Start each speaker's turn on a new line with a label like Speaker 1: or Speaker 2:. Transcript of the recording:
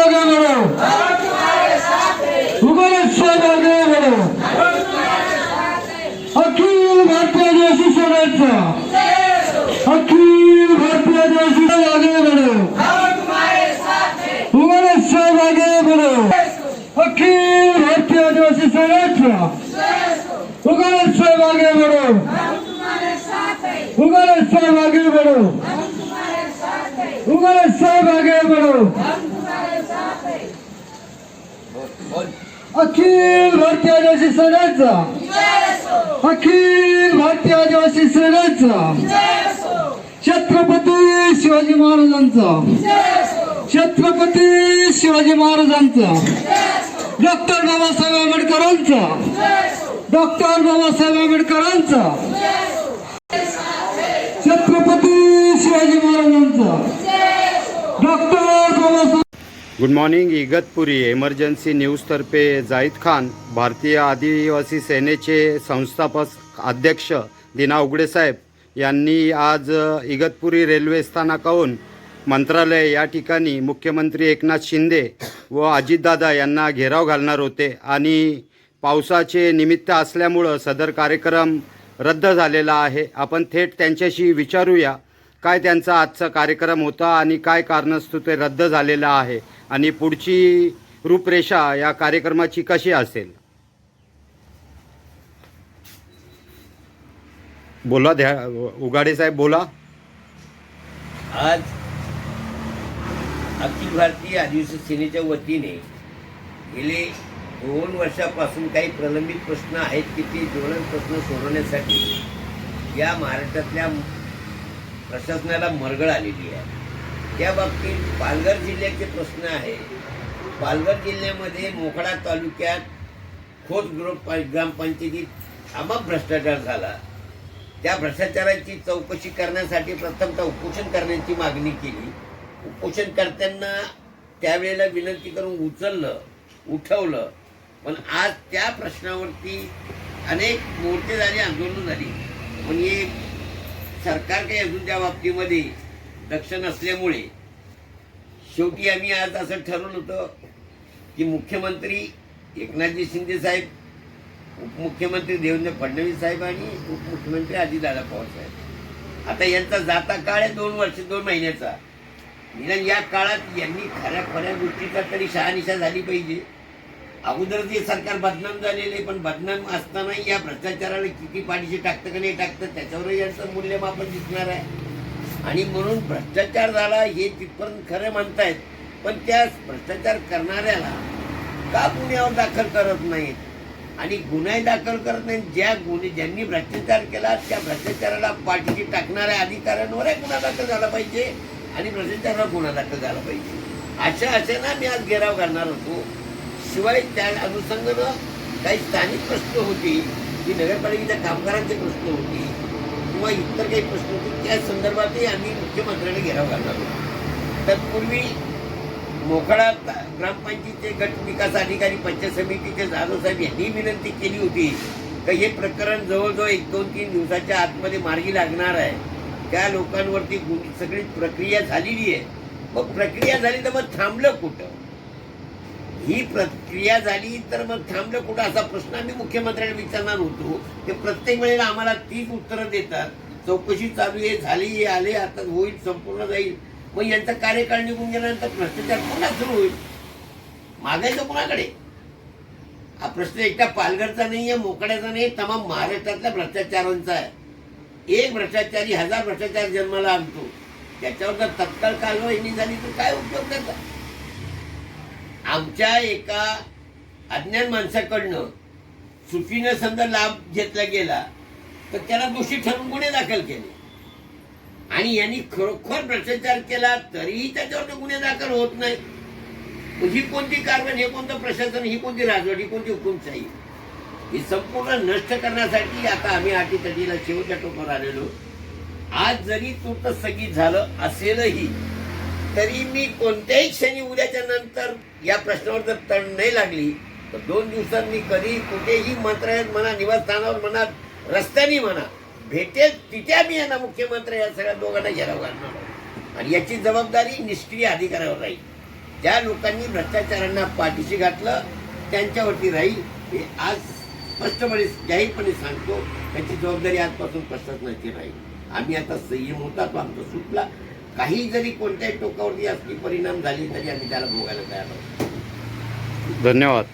Speaker 1: साहेब आगे बढ़ो उमर साहेब आगे बढ़ो अखिल भारतीय आदिवासी सेनेचा अखिल भारतीय आदिवासी सेना आगे बढ़ो उमर साहेब आगे बढ़ो अखिल भारतीय आदिवासी सेनेचा उमर साहेब आगे बढ़ो उमर साहेब आगे बढ़ो उमर आगे बढ़ो अखिल भारतीय आदिवासी सेनेचा अखिल भारतीय आदिवासी सेनेचा छत्रपती शिवाजी महाराजांचा. छत्रपती शिवाजी महाराजांचा. डॉक्टर बाबासाहेब आंबेडकरांचा. डॉक्टर बाबासाहेब आंबेडकरांचा. छत्रपती शिवाजी महाराजांचा. Doctor Babasaheb
Speaker 2: good morning Igatpuri emergency न्यूजतर्फे Zahid Khan भारतीय आदिवासी सेनेचे संस्थापक अध्यक्ष दिना उगडेसाहेब यांनी आज इगतपुरी रेल्वे स्थानकाहून मंत्रालय या ठिकाणी मुख्यमंत्री एकनाथ शिंदे व अजितदादा यांना घेराव घालणार होते आणि पावसाचे निमित्त असल्यामुळं सदर कार्यक्रम रद्द झालेला आहे. आपण थेट त्यांच्याशी विचारूया. काय त्यांचा आजचा कार्यक्रम होता आणि काय कारणास्तव ते रद्द झालेलं आहे? आणि पुढची रूपरेषा या कार्यक्रमाची कशी असेल? बोला द्या उगाडे साहेब बोला.
Speaker 3: आज अखिल भारतीय आदिवासी सेनेच्या वतीने गेले दोन वर्षापासून काही प्रलंबित प्रश्न आहेत की ते ज्वलन प्रश्न सोडवण्यासाठी या महाराष्ट्रातल्या प्रशासनाला मरगळ आलेली आहे. त्या बाबतीत पालघर जिल्ह्याचे प्रश्न आहे. पालघर जिल्ह्यामध्ये मोखडा तालुक्यात खोत ग्रुप ग्रामपंचायतीत आमाप भ्रष्टाचार झाला. त्या भ्रष्टाचाराची चौकशी करण्यासाठी प्रथमतः उपोषण करण्याची मागणी केली. उपोषणकर्त्यांना त्यावेळेला विनंती करून उचललं उठवलं. पण आज त्या प्रश्नावरती अनेक मोर्चे झाले आंदोलन झाली. म्हणजे सरकार काही अजून त्या बाबतीमध्ये दक्ष नसल्यामुळे शेवटी आम्ही आज असं ठरवलं होतं की मुख्यमंत्री एकनाथजी शिंदे साहेब उपमुख्यमंत्री देवेंद्र फडणवीस साहेब आणि उपमुख्यमंत्री अजितदादा पवार साहेब. आता यांचा जाता काळ आहे दोन वर्ष दोन महिन्याचा. निदान या काळात यांनी खऱ्या खऱ्या गोष्टीचा तरी शहानिशा झाली पाहिजे. अगोदर जे सरकार बदनाम झालेले पण बदनाम असतानाही या भ्रष्टाचाराला किती पाठीशी टाकतं का नाही टाकतं त्याच्यावरही यांचं मूल्यमापन दिसणार आहे. आणि म्हणून भ्रष्टाचार झाला हे तिथपर्यंत खरं म्हणतायत पण त्या भ्रष्टाचार करणाऱ्याला का गुन्ह्यावर दाखल करत नाहीत? आणि गुन्हे दाखल करत नाहीत ज्या गुन्हे ज्यांनी भ्रष्टाचार केला त्या भ्रष्टाचाराला पाठीशी टाकणाऱ्या अधिकाऱ्यांवरही गुन्हा दाखल झाला पाहिजे आणि भ्रष्टाचारावर गुन्हा दाखल झाला पाहिजे. अशा अशा मी आज घेराव घालणार होतो. शिवाय त्या अनुषंगानं काही स्थानिक प्रश्न होते की नगरपालिकेच्या कामगारांचे प्रश्न होते किंवा इतर काही प्रश्न होते त्या संदर्भातही आम्ही मुख्यमंत्र्यांना घेराव घालणार होतो. तत्पूर्वी मोकळा ग्रामपंचायतीचे गट विकास अधिकारी पंचायत समितीचे जाधव साहेब यांनी विनंती केली होती का हे प्रकरण जवळजवळ एक दोन तीन दिवसाच्या आतमध्ये मार्गी लागणार आहे. त्या लोकांवरती सगळी प्रक्रिया झालेली आहे. मग प्रक्रिया झाली तर मग थांबलं कुठं? ही प्रक्रिया झाली तर मग थांबलं कुठं? असा प्रश्न आम्ही मुख्यमंत्र्यांना विचारणार होतो. ते प्रत्येक वेळेला आम्हाला तीच उत्तरं देतात. चौकशी चालू आहे झाली हे आले आता होईल संपूर्ण जाईल. मग यांचा कार्यकाळ निघून गेल्यानंतर भ्रष्टाचार पुन्हा सुरू होईल. मागायचं कुणाकडे? हा प्रश्न एकटा पालघरचा नाही आहे मोकड्याचा नाही तमाम महाराष्ट्रातल्या भ्रष्टाचारांचा आहे. एक भ्रष्टाचारी हजार भ्रष्टाचार जन्माला आणतो. त्याच्यावर जर तत्काळ कारवाई नाही झाली तर काय उपयोग त्याचा? आमच्या एका अज्ञान माणसाकडनं चुकीनं समजा लाभ घेतला गेला तर त्याला दोषी ठरवून गुन्हे दाखल केले. आणि यांनी खरोखर भ्रष्टाचार केला तरीही त्याच्यावर गुन्हे दाखल होत नाही. ही कोणती कारवाई हे कोणतं प्रशासन ही कोणती राजवट ही कोणती हुकुमशाही? ही संपूर्ण नष्ट करण्यासाठी आता आम्ही अटीतटीला शेवटच्या टोकावर आलेलो. आज जरी तूर्त स्थगित झालं असेलही तरी मी कोणत्याही क्षणी उद्याच्या नंतर या प्रश्नावर जर तण नाही लागली तर दोन दिवसात मी कधी कुठेही मंत्रालयात म्हणा निवासस्थानावर म्हणा रस्त्याने म्हणा भेटेल तिथे मी यांना मुख्यमंत्री या सगळ्या दोघांना घेराव घालणार आणि याची जबाबदारी निष्क्रिय अधिकाऱ्यावर राहील. ज्या लोकांनी भ्रष्टाचारांना पाठीशी घातलं त्यांच्यावरती राहील. हे आज स्पष्टपणे जाहीरपणे सांगतो. त्याची जबाबदारी आजपासून प्रशासनाची राहील. आम्ही आता संयम होता तो आमचा सुटला. काही जरी कोणत्याही टोकावरती असली परिणाम झाली तरी आम्ही त्याला भोगायला तयार आहोत.
Speaker 2: धन्यवाद.